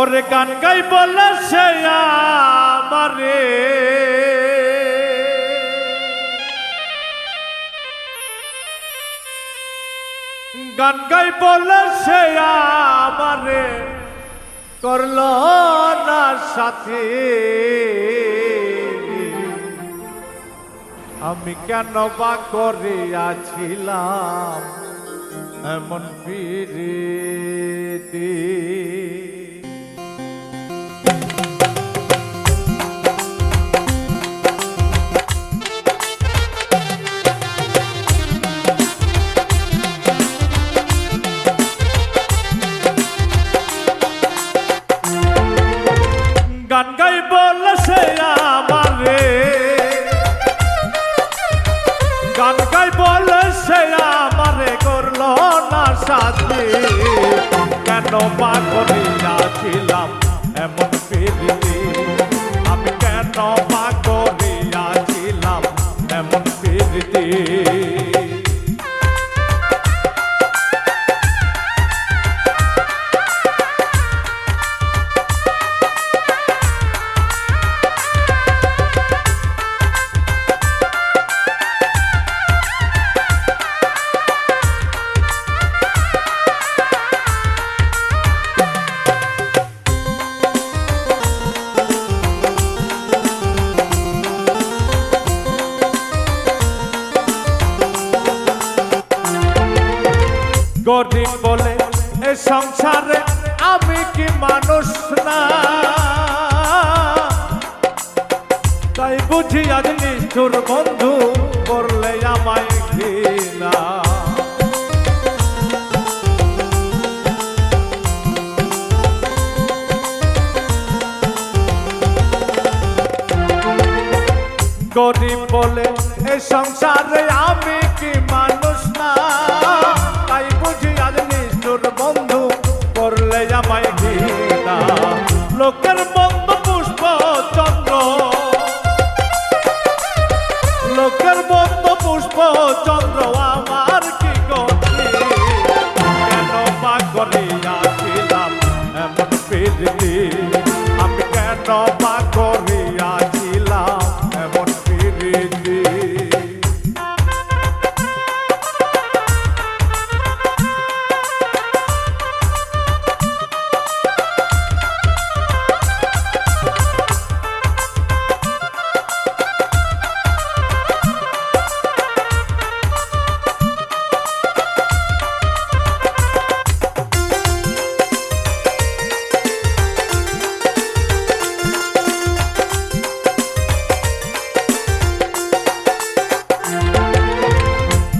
ওরে গান গাই বলে সে আমারে। গান গাই বলে সে আমারে, করল না সাথে আমি কেন বা করিয়াছিলাম এমন ফিরে কেন পা বলে, এ সংসারে আমি কি মানুষ না? তাই বুঝি আজ নিষ্ঠুর বন্ধু করলে আমায় ঘৃণা। গরিব বলে, এ সংসারে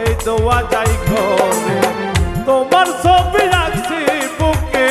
এই দোয়া যাই করে তোমার ছবি রাখছি বুকে।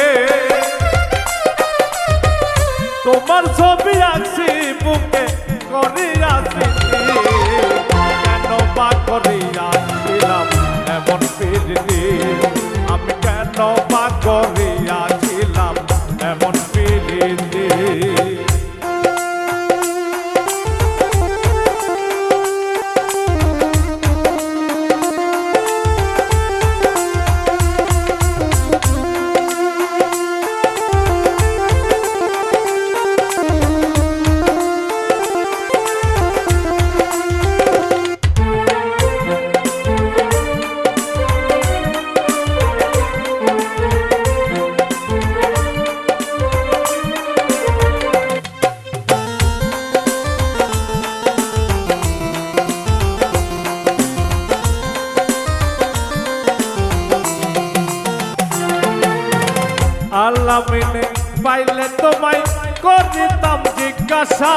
আল্লাহ মেনে পাইলে তোমায় করিতাম জিজ্ঞাসা।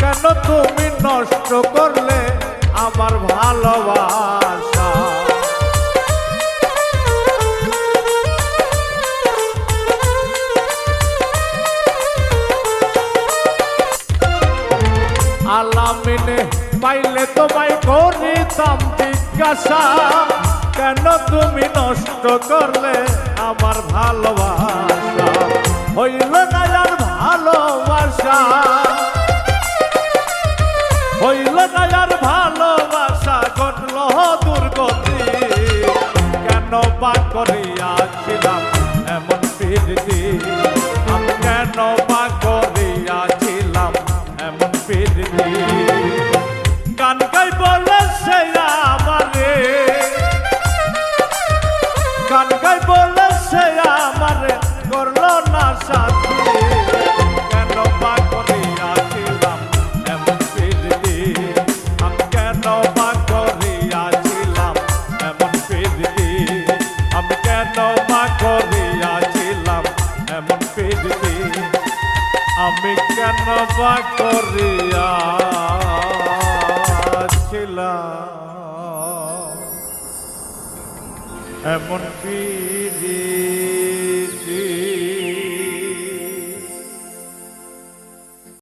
কেন তুমি নষ্ট করলে আমার ভালোবাসা? আল্লাহ মেনে পাইলে তোমায় করিতাম জিজ্ঞাসা। কেন তুমি নষ্ট করলে আমার ভালোবাসা? হইল না আর ভালোবাসা? হইল না আর ভালোবাসা ঘটল দুর্গতি। কেন বা করিয়াছিলাম এমন প্রীতি? আমি কেন বা করিয়া ছিলাম? এমন পিড়ি